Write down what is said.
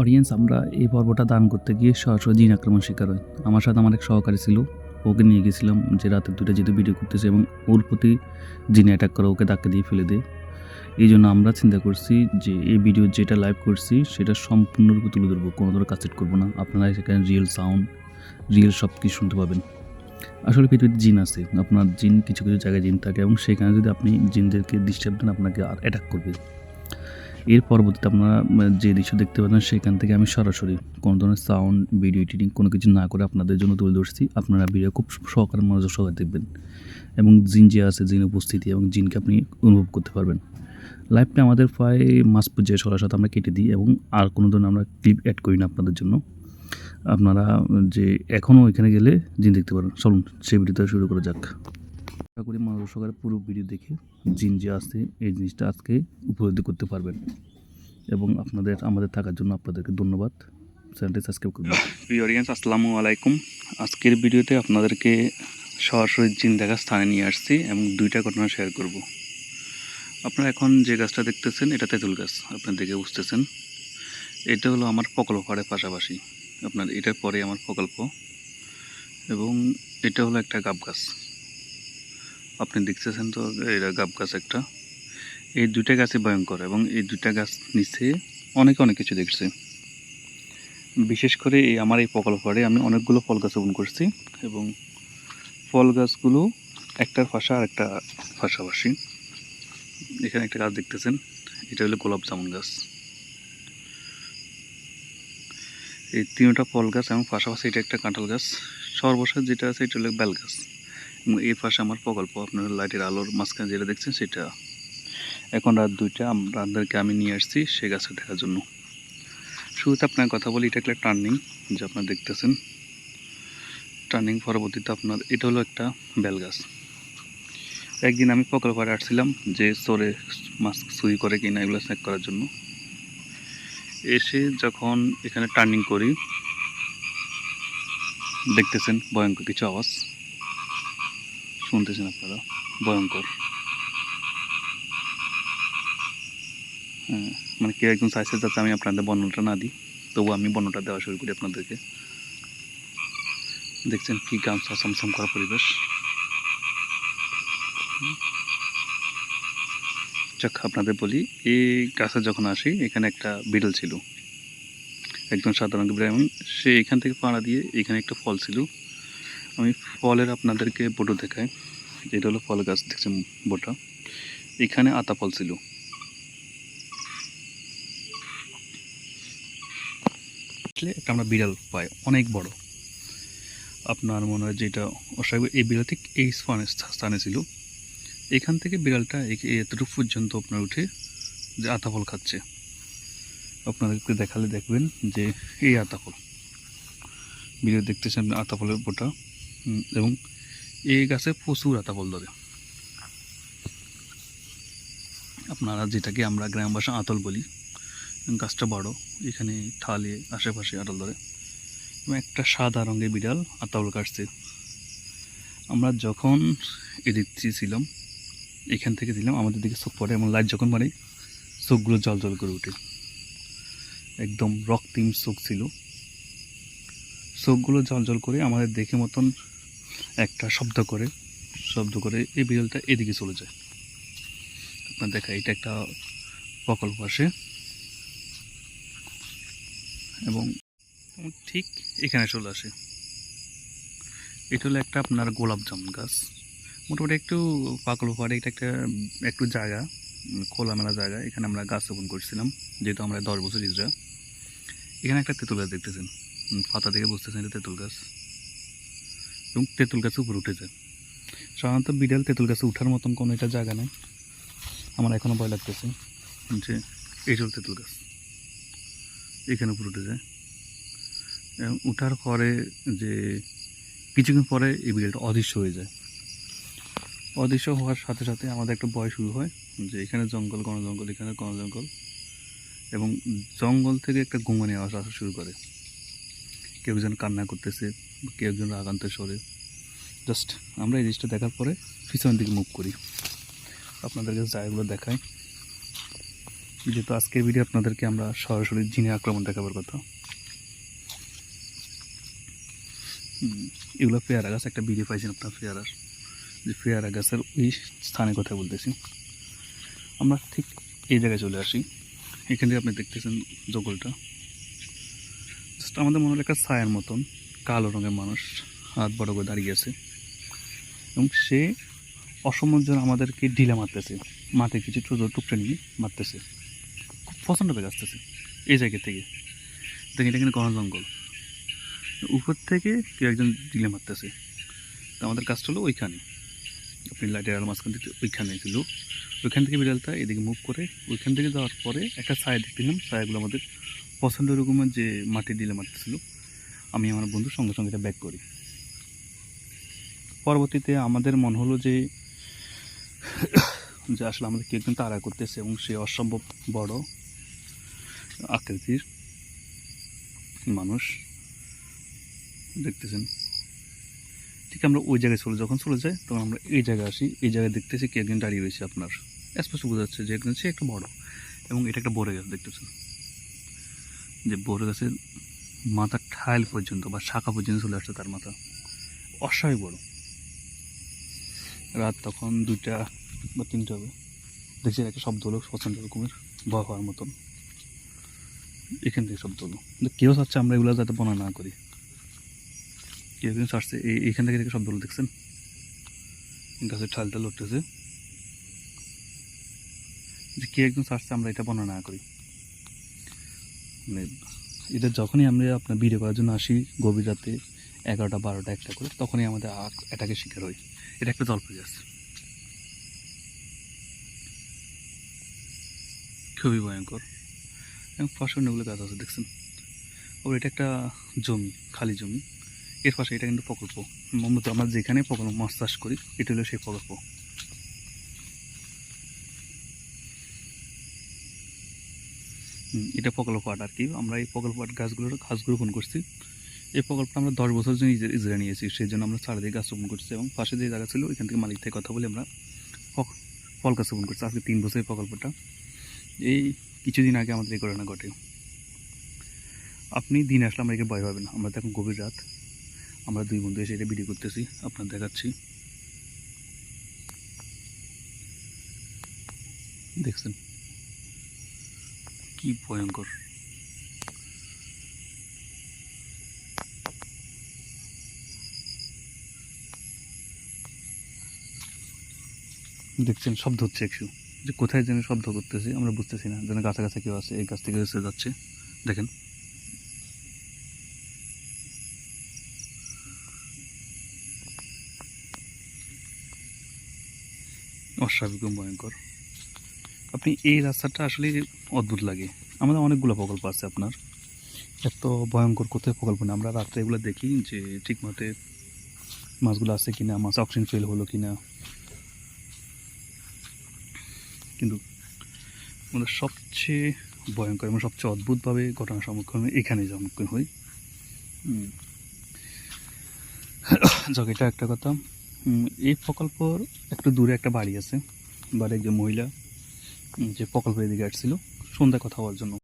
Audience আমরা এই পর্বটা দান করতে গিয়ে সরাসরি জিন আক্রমণ শিকার হয়। আমার সাথে আমার এক সহকারী ছিল, ওকে নিয়ে গেছিলাম যে রাতের দুটো যেহেতু ভিডিও করতেছে এবং ওর প্রতি জিনে অ্যাটাক করে ওকে ধাক্কা দিয়ে ফেলে দেয়। এই জন্য আমরা চিন্তা করছি যে এই ভিডিও যেটা লাইভ করছি সেটা সম্পূর্ণরূপে তুলে ধরবো, কোনো ধরনের কাসেট করব না। আপনারা সেখানে রিয়েল সাউন্ড রিয়েল সব কিছু শুনতে পাবেন। আসলে পৃথিবীতে জিন আছে, আপনার জিন, কিছু কিছু জায়গায় জিন থাকে এবং সেখানে যদি আপনি জিনদেরকে ডিস্টার্ব দেন, আপনাকে আর অ্যাটাক করবে। এর পরবর্তীতে আপনারা যে দৃশ্য দেখতে পাবেন সেখান থেকে আমি সরাসরি কোনো ধরনের সাউন্ড ভিডিও এডিটিং কোনো কিছু না করে আপনাদের জন্য তুলে ধরছি। আপনারা ভিডিও খুব সহকারে মনোযোগ সহকারে দেখবেন এবং জিন যে আছে, জিন উপস্থিতি এবং জিনকে আপনি অনুভব করতে পারবেন। লাইভটা আমাদের প্রায় মাস পর্যায়ে সরাসরি আমরা কেটে দিই এবং আর কোনো ধরনের আমরা ক্লিপ অ্যাড করি না আপনাদের জন্য। আপনারা যে এখনও এখানে গেলে জিন দেখতে পারেন। চলুন সেই ভিডিওটা শুরু করা যাক। আশা করি মনোযোগ সহকারে পুরো ভিডিও দেখে জিন যে আছে এই জিনিসটা আজকে উপলব্ধি করতে পারবেন। এবং আপনাদের, আমাদের থাকার জন্য আপনাদেরকে ধন্যবাদ। চ্যানেলটি সাবস্ক্রাইব করবেন। প্রিয় অডিয়েন্স আসসালামু আলাইকুম। আজকের ভিডিওতে আপনাদেরকে সরাসরি জিন দেখার স্থানে নিয়ে আসছি এবং দুইটা ঘটনা শেয়ার করব। আপনারা এখন যে গাছটা দেখতেছেন, এটা তেঁতুল গাছ। আপনার দেখে বুঝতেছেন। এটা হলো আমার প্রকল্প পাড়ের পাশাপাশি। আপনার এটার পরে আমার প্রকল্প। এবং এটা হলো একটা গাব গাছ। আপনি দেখতেছেন তো এরা গাব গাছ একটা। এই দুইটা গাছই ভয়ঙ্কর এবং এই দুইটা গাছ নিচে অনেকে, অনেক কিছু দেখছে। বিশেষ করে এই আমার এই প্রকল্প আমি অনেকগুলো ফল গাছ রোপণ করছি এবং ফল গাছগুলো একটার ফাঁসা আর একটা পাশাপাশি এখানে একটা গাছ দেখতেছেন, এটা হলো গোলাপ জামুন গাছ। এই তিনটা ফল গাছ এবং পাশাপাশি এটা একটা কাঁঠাল গাছ। সর্বশেষ যেটা আছে, এটা হলো বেল গাছ। এই পাশে আমার প্রকল্প, আপনার লাইটের আলোর মাঝখানে যেটা দেখছেন সেটা। এখন রাত দুইটা আপনাদেরকে আমি নিয়ে আসছি সে গাছে দেখার জন্য। শুরুতে আপনার কথা বলি, এটা একটা টার্নিং যে আপনারা দেখতেছেন। টার্নিং পরবর্তীতে আপনার, এটা হলো একটা বেল গাছ। একদিন আমি প্রকল্পে আসছিলাম যে চোরে মাছ চুরি করে কিনা এগুলো চেক করার জন্য। এসে যখন এখানে টার্নিং করি, দেখতেছেন ভয়ঙ্কর কিছু আওয়াজ। শুনতেছেন আপনারা? ভয়ঙ্কর। হ্যাঁ মানে কেউ একজন চাইছে যাতে আমি আপনাদের বর্ণনাটা না দিই তবু আমি বর্ণনাটা দেওয়া শুরু করি আপনাদেরকে। দেখছেন কি গান সামসাম করা পরিবেশ। যাক, আপনাদের বলি, এই গাছে যখন আসি, এখানে একটা বিড়াল ছিল। একদম সাধারণ বিড়াল সে এখান থেকে পাড়া দিয়ে এখানে একটা ফল ছিল। আমি ফলের আপনাদেরকে বোটো দেখাই। এটা হলো ফল গাছ দেখছেন বোটা এখানে আতা ফল ছিল। একটা আমরা বিড়াল পাই অনেক বড়। আপনার মনে হয় যেটা অস্বাভাবিক এই বিড়াল ঠিক এই স্থানে স্থানে ছিল। এখান থেকে বিড়ালটা এতটুকু পর্যন্ত আপনার উঠে যে আতা ফল খাচ্ছে। আপনাদেরকে দেখালে দেখবেন যে এই আতাফল ভিডিও দেখতেছেন আতাফলের বোটা উম, এবং এই গাছে প্রচুর আতাফল ধরে। আপনারা যেটাকে আমরা গ্রাম ভাষা আতল বলি গাছটা বড়, এখানে ঠালে আশেপাশে আতল ধরে। এবং একটা সাদা রঙের বিড়াল আতাফল কাটছে। আমরা যখন এদিক ছিলাম, এখান থেকে দিলাম, আমাদের দিকে চোখ পড়ে এবং লাইট যখন মারে চোখগুলো জল জল করে ওঠে। একদম রক্তিম চোখ ছিল। চোখগুলো জল জল করে আমাদের দেখে মতন একটা শব্দ করে শব্দ করে এই বিড়ালটা এদিকে চলে যায়। আপনার দেখা, এটা একটা প্রকল্প আসে। এবং ঠিক এখানে চলে আসে। এটা হলো একটা আপনার গোলাপ জামুন গাছ। মোটামুটি একটু পাকল পাড়ে এটা একটা, একটু জায়গা, খোলামেলা জায়গা। এখানে আমরা গাছ রোপণ করছিলাম, যেহেতু আমরা দশ বছর ইজরা এখানে একটা তেঁতুল গাছ দেখতেছেন। পাতা থেকে বুঝতেছেন এটা তেঁতুল গাছ। এবং তেঁতুল গাছে উপরে উঠে যায়। সাধারণত বিড়াল তেঁতুল গাছে উঠার মতন কোনো এটা জায়গা নেই। আমার এখনও ভয় লাগতেছে যে এই হল তেঁতুল গাছ এখানে উপরে উঠে যায়। এবং উঠার পরে যে কিছুক্ষণ পরে এই বিড়ালটা অদৃশ্য হয়ে যায়। অদৃশ্য হওয়ার সাথে সাথে আমাদের একটা ভয় শুরু হয় যে এখানে জঙ্গল কোনো জঙ্গল, এখানে কোনো জঙ্গল। এবং জঙ্গল থেকে একটা ঘুমানি আওয়াজ আসা শুরু করে। কেউ একজন কান্না করতেছে কেউ একজন রাগান্ত সরে জাস্ট আমরা এই জিনিসটা দেখার পরে পিছনের দিকে মুভ করি। আপনাদের কাছে জায়গাগুলো দেখাই। যেহেতু আজকের ভিডিও আপনাদেরকে আমরা সরাসরি জিনে আক্রমণ দেখাবার কথা। এগুলো পেয়ারা গাছ একটা ভিডিও পাইছেন আপনার পেয়ারার যে পেয়ারা গাছের ওই স্থানে কথা বলতেছি। আমরা ঠিক এই জায়গায় চলে আসি। এখান থেকে আপনি দেখতেছেন জঙ্গলটা। জাস্ট আমাদের মনে হলো একটা ছায়ার মতন, কালো রঙের মানুষ, হাত বড় করে দাঁড়িয়ে আছে। এবং সে অসমঞ্জন আমাদেরকে ঢিলে মারতেছে, মাঠে কিছু ছোটো টুকরা নিয়ে মারতেছে। খুব পছন্দ পেয়ে আসতেছে, এই জায়গা থেকে। দেখেন এটা কিন্তু ঘন জঙ্গল। উপর থেকে কেউ একজন ঢিলে মারতেছে। তো আমাদের কাজটা হলো ওইখানে। আপনি লাইটের আলো মাঝখান থেকে ওইখানে ছিল ওইখান থেকে বিড়ালটা এদিকে মুভ করে, ওইখান থেকে যাওয়ার পরে একটা ছায়া দেখছিলাম ছায়াগুলো আমাদের পছন্দ রকমের যে মাটি দিলে মারতেছিল আমি আমার বন্ধুর সঙ্গে সঙ্গে এটা ব্যাক করি। পরবর্তীতে আমাদের মন হলো যে যে আসলে আমাদের কেউ একজন তাড়া করতেছে এবং সে অসম্ভব বড় আকৃতির মানুষ। দেখতেছেন। ঠিক আমরা ওই জায়গায় চলে, যখন চলে যাই তখন আমরা এই জায়গায় আসি, এই জায়গায় দেখতেছি কে একজন দাঁড়িয়ে রয়েছে আপনার। স্পষ্ট বোঝা যাচ্ছে যে একজন, সে একটা বড় এবং এটা একটা বড় গাছ, দেখতেছেন। যে বড় গাছের মাথার ঠাইল পর্যন্ত বা শাখা পর্যন্ত চলে আসছে তার মাথা। অস্বাভাবিক বড় রাত তখন দুইটা বা তিনটে হবে। দেখছি একটা শব্দ হলো, প্রচণ্ড রকমের ভয় হওয়ার মতন। এখান থেকে শব্দ হলো। কেউ চাচ্ছে আমরা এগুলো যাতে বনা না করি। কেউ কেউ চাচ্ছে এই এইখান থেকে শব্দ হলো, দেখছেন? গাছের ঠালটা লড়তেছে। যে কে একজন চাচ্ছে আমরা এটা বর্ণনা না করি। মানে এটা যখনই আমরা আপনার ভিডিও করার জন্য আসি, গভীর রাতে এগারোটা, বারোটা একটা করে, তখনই আমাদের এটাকে শিকার হই। এটা একটা জলপাই গাছ খুবই ভয়ঙ্কর। এবং পাশে অনেকগুলো গাছ আছে, দেখছেন? ও এটা একটা জমি, খালি জমি। এর পাশে এটা কিন্তু প্রকল্প। আমরা যেখানে প্রকল্প, মাছ চাষ করি, এটা হলো সেই প্রকল্প। এটা প্রকল্প পাট আর কি। আমরা এই প্রকল্প পাট গাছগুলোর গাছ রোপণ করছি। এই প্রকল্পটা আমরা দশ বছর জন্য ইজরা- নিয়েছি। সেই জন্য আমরা চারিদিকে গাছ রোপণ করছি এবং পাশে যে জায়গা ছিল ওইখান থেকে মালিক থেকে কথা বলে আমরা ফল গাছ রোপণ করছি। আজকে তিন বছর এই প্রকল্পটা। এই কিছুদিন আগে আমাদের এই ঘটনা ঘটে। আপনি দিন আসলে আমরা একে ভয় পাবেন আমরা তো এখন গভীর রাত। আমরা দুই বন্ধু এসে এটা ভিডিও করতেছি। আপনার দেখাচ্ছি। দেখছেন? কি ভয়ঙ্কর? দেখছেন, শব্দ হচ্ছে একটু যে কোথায় যেন শব্দ করতেছে, আমরা বুঝতেছি না। যেন গাছে কেউ আছে, এই গাছ থেকে এসে যাচ্ছে। দেখেন। অস্বাভাবিক ভয়ঙ্কর। আপনি এই রাস্তাটা আসলে অদ্ভুত লাগে। আমাদের অনেকগুলো প্রকল্প আছে আপনার। এত ভয়ঙ্কর কোথায় প্রকল্প না আমরা রাত্রে এগুলো দেখি যে ঠিক মতে মাছগুলো আছে কিনা, মাছ অক্সিজেন ফেল হলো কিনা। কিন্তু আমাদের সবচেয়ে ভয়ঙ্কর এবং সবচেয়ে অদ্ভুতভাবে ঘটনার সম্মুখীন এখানে সম্মুখীন হই। যাক, এটা একটা কথা। এই প্রকল্পর একটু দূরে একটা বাড়ি আছে। বাড়ির যে মহিলা। যে প্রকল্পের দিকে আসছিল সন্ধ্যা কথা হওয়ার জন্য।